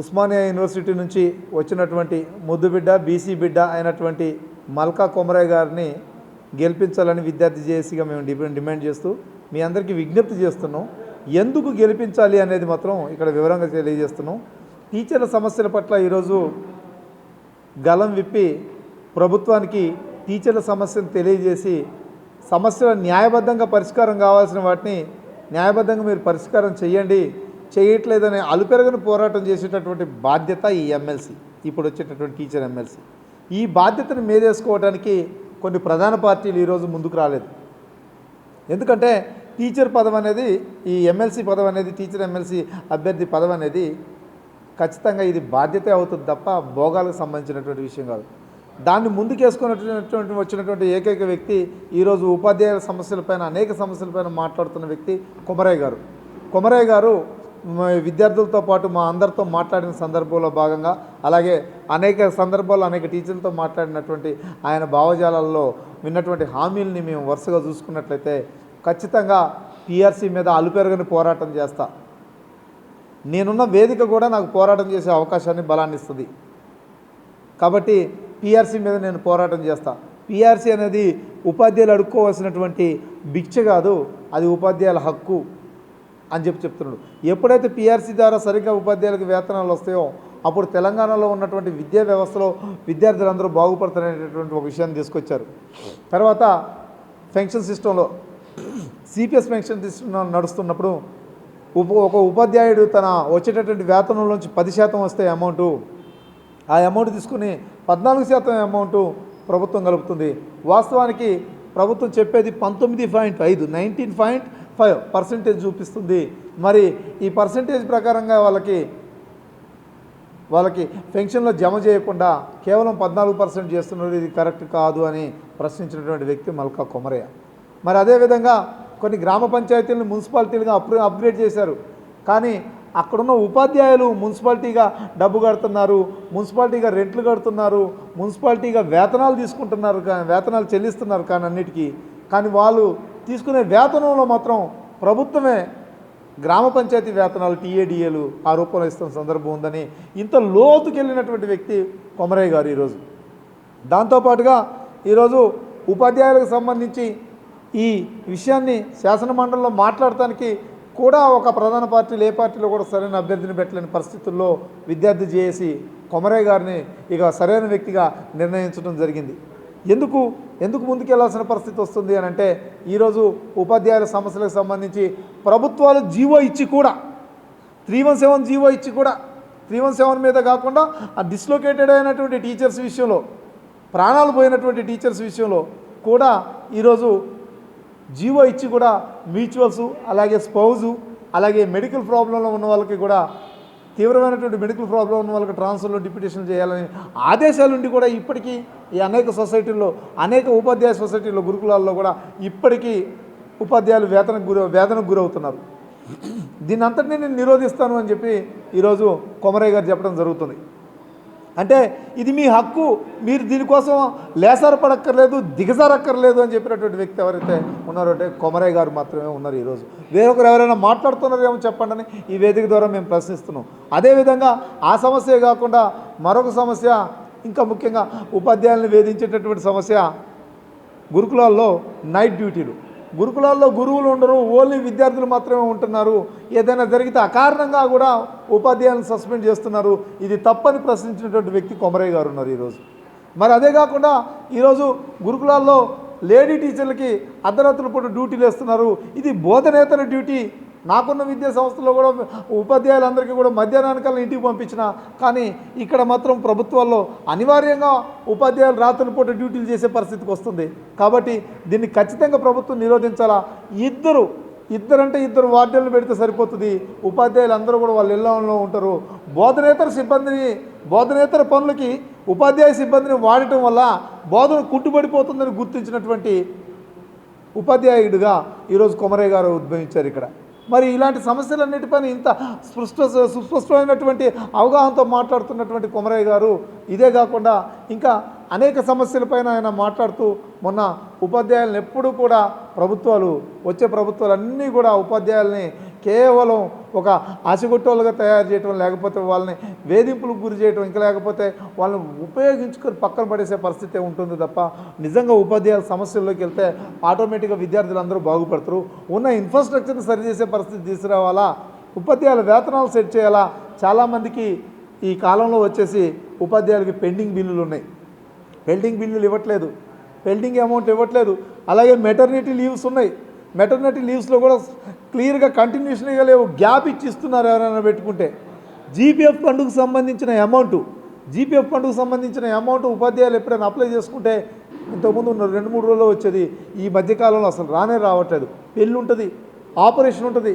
Osmania university నుంచి వచ్చినటువంటి ముద్దు బిడ్డ బీసీ బిడ్డ అయినటువంటి మల్కా కొమరయ్య గారిని గెలిపించాలని విద్యార్థి జేఏసీగా మేము డిమాండ్ డిమాండ్ చేస్తూ మీ అందరికీ విజ్ఞప్తి చేస్తున్నాం. ఎందుకు గెలిపించాలి అనేది మాత్రం ఇక్కడ వివరంగా తెలియజేస్తున్నాం. టీచర్ల సమస్యల పట్ల ఈరోజు గలం విప్పి ప్రభుత్వానికి టీచర్ల సమస్యను తెలియజేసి సమస్యల న్యాయబద్ధంగా పరిష్కారం కావాల్సిన వాటిని న్యాయబద్ధంగా మీరు పరిష్కారం చేయండి చేయట్లేదని అలుపెరగని పోరాటం చేసేటటువంటి బాధ్యత ఈ ఎమ్మెల్సీ ఇప్పుడు వచ్చేటటువంటి టీచర్ ఎమ్మెల్సీ. ఈ బాధ్యతను మేదేసుకోవడానికి కొన్ని ప్రధాన పార్టీలు ఈరోజు ముందుకు రాలేదు. ఎందుకంటే టీచర్ పదం అనేది ఈ ఎమ్మెల్సీ పదం అనేది టీచర్ ఎమ్మెల్సీ అభ్యర్థి పదం అనేది ఖచ్చితంగా ఇది బాధ్యత అవుతుంది తప్ప భోగాలకు సంబంధించినటువంటి విషయం కాదు. దాన్ని ముందుకేసుకున్నటువంటి వచ్చినటువంటి ఏకైక వ్యక్తి ఈరోజు ఉపాధ్యాయుల సమస్యలపైన అనేక సమస్యలపైన మాట్లాడుతున్న వ్యక్తి కుమరయ్య గారు. కుమరయ్య గారు విద్యార్థులతో పాటు మా అందరితో మాట్లాడిన సందర్భంలో భాగంగా అలాగే అనేక సందర్భాల్లో అనేక టీచర్లతో మాట్లాడినటువంటి ఆయన భావజాలాల్లో విన్నటువంటి హామీలని మేము వరుసగా చూసుకున్నట్లయితే ఖచ్చితంగా పిఆర్సీ మీద అలుపెరగని పోరాటం చేస్తా. నేనున్న వేదిక కూడా నాకు పోరాటం చేసే అవకాశాన్ని బలాన్ని ఇస్తుంది. కాబట్టి పిఆర్సీ మీద నేను పోరాటం చేస్తా. పిఆర్సీ అనేది ఉపాధ్యాయులు అడుక్కోవాల్సినటువంటి భిక్ష కాదు అది ఉపాధ్యాయుల హక్కు. అని చెప్పి చెప్తున్నాడు. ఎప్పుడైతే పిఆర్సీ ద్వారా సరిగ్గా ఉపాధ్యాయులకు వేతనాలు వస్తాయో అప్పుడు తెలంగాణలో ఉన్నటువంటి విద్యా వ్యవస్థలో విద్యార్థులందరూ బాగుపడతారనేటటువంటి ఒక విషయాన్ని తీసుకొచ్చారు. తర్వాత పెన్షన్ సిస్టంలో సిపిఎస్ పెన్షన్ సిస్టమ్ నడుస్తున్నప్పుడు ఉప ఒక ఉపాధ్యాయుడు తన వచ్చేటటువంటి వేతనంలోంచి పది శాతం వస్తే అమౌంటు ఆ అమౌంట్ తీసుకుని పద్నాలుగు శాతం అమౌంటు ప్రభుత్వం కలుపుతుంది. వాస్తవానికి ప్రభుత్వం చెప్పేది పంతొమ్మిది పాయింట్ ఐదు నైన్టీన్ పాయింట్ ఫైవ్ పర్సెంటేజ్ చూపిస్తుంది. మరి ఈ పర్సెంటేజ్ ప్రకారంగా వాళ్ళకి వాళ్ళకి పెన్షన్లో జమ చేయకుండా కేవలం పద్నాలుగు పర్సెంట్ చేస్తున్నారు ఇది కరెక్ట్ కాదు అని ప్రశ్నించినటువంటి వ్యక్తి మల్కా కొమరయ్య. మరి అదేవిధంగా కొన్ని గ్రామ పంచాయతీలను మున్సిపాలిటీలుగా అప్గ్రే అప్గ్రేడ్ చేశారు. కానీ అక్కడున్న ఉపాధ్యాయులు మున్సిపాలిటీగా డబ్బు కడుతున్నారు మున్సిపాలిటీగా రెంట్లు కడుతున్నారు మున్సిపాలిటీగా వేతనాలు తీసుకుంటున్నారు కానీ వేతనాలు చెల్లిస్తున్నారు కానీ అన్నిటికీ. కానీ వాళ్ళు తీసుకునే వేతనంలో మాత్రం ప్రభుత్వమే గ్రామ పంచాయతీ వేతనాలు టీఏడిఏలు ఆ రూపంలో ఇస్తున్న సందర్భం ఉందని ఇంత లోతుకెళ్ళినటువంటి వ్యక్తి కొమరయ్య గారు ఈరోజు. దాంతోపాటుగా ఈరోజు ఉపాధ్యాయులకు సంబంధించి ఈ విషయాన్ని శాసనమండలిలో మాట్లాడటానికి కూడా ఒక ప్రధాన పార్టీలు ఏ పార్టీలో కూడా సరైన అభ్యర్థిని పెట్టలేని పరిస్థితుల్లో విద్యార్థి చేసి కొమరయ్య గారిని ఇక సరైన వ్యక్తిగా నిర్ణయించడం జరిగింది. ఎందుకు ఎందుకు ముందుకెళ్ళాల్సిన పరిస్థితి వస్తుంది అని అంటే ఈరోజు ఉపాధ్యాయుల సమస్యలకు సంబంధించి ప్రభుత్వాలు జీవో ఇచ్చి కూడా త్రీ వన్ సెవెన్ జీవో ఇచ్చి కూడా త్రీ వన్ సెవెన్ మీద కాకుండా ఆ డిస్లొకేటెడ్ అయినటువంటి టీచర్స్ విషయంలో ప్రాణాలు పోయినటువంటి టీచర్స్ విషయంలో కూడా ఈరోజు జీవో ఇచ్చి కూడా మ్యూచువల్స్ అలాగే స్పౌజు అలాగే మెడికల్ ప్రాబ్లంలో ఉన్న వాళ్ళకి కూడా తీవ్రమైనటువంటి మెడికల్ ప్రాబ్లం ఉన్న వాళ్ళకి ట్రాన్స్ఫర్లో డిప్యూటేషన్ చేయాలని ఆదేశాలు ఉండి కూడా ఇప్పటికీ ఈ అనేక సొసైటీల్లో అనేక ఉపాధ్యాయ సొసైటీల్లో గురుకులాల్లో కూడా ఇప్పటికీ ఉపాధ్యాయులు వేతనకు గురి వేతనకు గురవుతున్నారు. దీని అంతటినీ నేను నిరోధిస్తాను అని చెప్పి ఈరోజు కొమరయ్య గారు చెప్పడం జరుగుతుంది. అంటే ఇది మీ హక్కు మీరు దీనికోసం లేసారపడక్కర్లేదు దిగజారక్కర్లేదు అని చెప్పినటువంటి వ్యక్తి ఎవరైతే ఉన్నారో అంటే కొమరయ్య గారు మాత్రమే ఉన్నారు ఈరోజు. వేరొకరు ఎవరైనా మాట్లాడుతున్నారేమో చెప్పండి అని ఈ వేదిక ద్వారా మేము ప్రశ్నిస్తున్నాం. అదేవిధంగా ఆ సమస్యే కాకుండా మరొక సమస్య ఇంకా ముఖ్యంగా ఉపాధ్యాయులను వేధించేటటువంటి సమస్య గురుకులాల్లో నైట్ డ్యూటీలు గురుకులాల్లో గురువులు ఉండరు ఓన్లీ విద్యార్థులు మాత్రమే ఉంటున్నారు. ఏదైనా జరిగితే అకారణంగా కూడా ఉపాధ్యాయులను సస్పెండ్ చేస్తున్నారు. ఇది తప్పని ప్రశ్నించినటువంటి వ్యక్తి కొమరయ్య గారు ఉన్నారు ఈరోజు. మరి అదే కాకుండా ఈరోజు గురుకులాల్లో లేడీ టీచర్లకి అర్ధరాత్రుల పూట డ్యూటీలు వేస్తున్నారు. ఇది బోధనేతర డ్యూటీ. నాకున్న విద్యా సంస్థలో కూడా ఉపాధ్యాయులందరికీ కూడా మధ్యాహ్నానికల్లా ఇంటికి పంపించిన. కానీ ఇక్కడ మాత్రం ప్రభుత్వాల్లో అనివార్యంగా ఉపాధ్యాయులు రాత్రి పూట డ్యూటీలు చేసే పరిస్థితికి వస్తుంది. కాబట్టి దీన్ని ఖచ్చితంగా ప్రభుత్వం నిరోధించాలా? ఇద్దరు ఇద్దరంటే ఇద్దరు వార్డులను పెడితే సరిపోతుంది. ఉపాధ్యాయులు అందరూ కూడా వాళ్ళ ఇళ్ళలో ఉంటారు. బోధనేతర సిబ్బందిని బోధనేతర పనులకి ఉపాధ్యాయ సిబ్బందిని వాడటం వల్ల బోధన కుట్టుబడిపోతుందని గుర్తించినటువంటి ఉపాధ్యాయుడిగా ఈరోజు కొమరయ్య గారు ఉద్భవించారు ఇక్కడ. మరి ఇలాంటి సమస్యలన్నిటిపైన ఇంత స్పృష్ట సుస్పష్టమైనటువంటి అవగాహనతో మాట్లాడుతున్నటువంటి కొమరయ్య గారు ఇదే కాకుండా ఇంకా అనేక సమస్యలపైన ఆయన మాట్లాడుతూ మొన్న ఉపాధ్యాయులను ఎప్పుడూ కూడా ప్రభుత్వాలు వచ్చే ప్రభుత్వాలు అన్నీ కూడా ఉపాధ్యాయుల్ని కేవలం ఒక ఆశగొట్టోళ్ళుగా తయారు చేయటం లేకపోతే వాళ్ళని వేధింపులకు గురి చేయటం ఇంకా లేకపోతే వాళ్ళని ఉపయోగించుకొని పక్కన పడేసే పరిస్థితి ఉంటుంది తప్ప నిజంగా ఉపాధ్యాయుల సమస్యల్లోకి వెళ్తే ఆటోమేటిక్గా విద్యార్థులు అందరూ బాగుపడతారు. ఉన్న ఇన్ఫ్రాస్ట్రక్చర్ని సరిచేసే పరిస్థితి తీసుకురావాలా? ఉపాధ్యాయుల వేతనాలు సెట్ చేయాలా? చాలామందికి ఈ కాలంలో వచ్చేసి ఉపాధ్యాయులకి పెండింగ్ బిల్లులు ఉన్నాయి. పెండింగ్ బిల్లులు ఇవ్వట్లేదు. పెండింగ్ అమౌంట్ ఇవ్వట్లేదు. అలాగే మెటర్నిటీ లీవ్స్ ఉన్నాయి. మెటర్నిటీ లీవ్స్లో కూడా క్లియర్గా కంటిన్యూషన్గా లేవు గ్యాప్ ఇచ్చి ఇస్తున్నారు ఎవరైనా పెట్టుకుంటే. జీపీఎఫ్ ఫండ్కు సంబంధించిన అమౌంట్ జీపీఎఫ్ ఫండ్కు సంబంధించిన అమౌంట్ ఉపాధ్యాయులు ఎప్పుడైనా అప్లై చేసుకుంటే ఇంతకుముందు ఉన్న రెండు మూడు రోజుల్లో వచ్చేది ఈ మధ్యకాలంలో అసలు రానే రావట్లేదు. పెళ్ళి ఉంటుంది ఆపరేషన్ ఉంటుంది.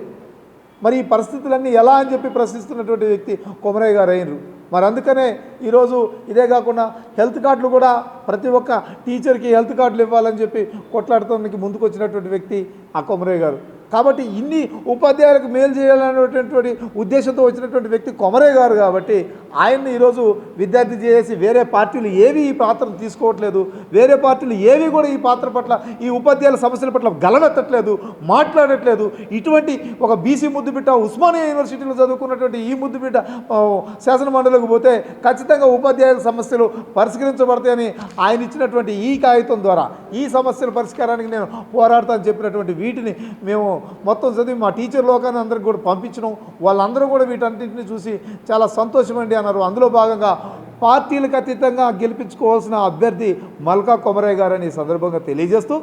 మరి ఈ పరిస్థితులన్నీ ఎలా అని చెప్పి ప్రశ్నిస్తున్నటువంటి వ్యక్తి కొమరయ్య గారు అయినరు. మరి అందుకనే ఈరోజు ఇదే కాకుండా హెల్త్ కార్డులు కూడా ప్రతి ఒక్క టీచర్కి హెల్త్ కార్డులు ఇవ్వాలని చెప్పి కొట్లాడటానికి ముందుకు వచ్చినటువంటి వ్యక్తి ఆ కొమరయ్య గారు. కాబట్టి ఇన్ని ఉపాధ్యాయులకు మేలు చేయాలనేటువంటి ఉద్దేశంతో వచ్చినటువంటి వ్యక్తి కొమరయ్య గారు కాబట్టి ఆయన్ని ఈరోజు విద్యార్థి చేసి వేరే పార్టీలు ఏవి ఈ పాత్రను తీసుకోవట్లేదు వేరే పార్టీలు ఏవి కూడా ఈ పాత్ర పట్ల ఈ ఉపాధ్యాయుల సమస్యల పట్ల గలమెత్తట్లేదు మాట్లాడట్లేదు. ఇటువంటి ఒక బీసీ ముద్దుబిడ్డ ఉస్మానియా యూనివర్సిటీలో చదువుకున్నటువంటి ఈ ముద్దుబిడ్డ ఆ, శాసన మండలికి పోతే ఖచ్చితంగా ఉపాధ్యాయుల సమస్యలు పరిష్కరించబడతాయని ఆయన ఇచ్చినటువంటి ఈ కాగితం ద్వారా ఈ సమస్యల పరిష్కారానికి నేను పోరాడతానని చెప్పినటువంటి వీటిని మేము మొత్తం చదివి మా టీచర్ లోకాన్ని అందరికి కూడా పంపించడం వాళ్ళందరూ కూడా వీటన్నింటిని చూసి చాలా సంతోషమండి. అన్నారు. అందులో భాగంగా పార్టీలకు అతీతంగా గెలిపించుకోవాల్సిన అభ్యర్థి మల్కా కొమరయ్య గారని ఈ సందర్భంగా తెలియజేస్తూ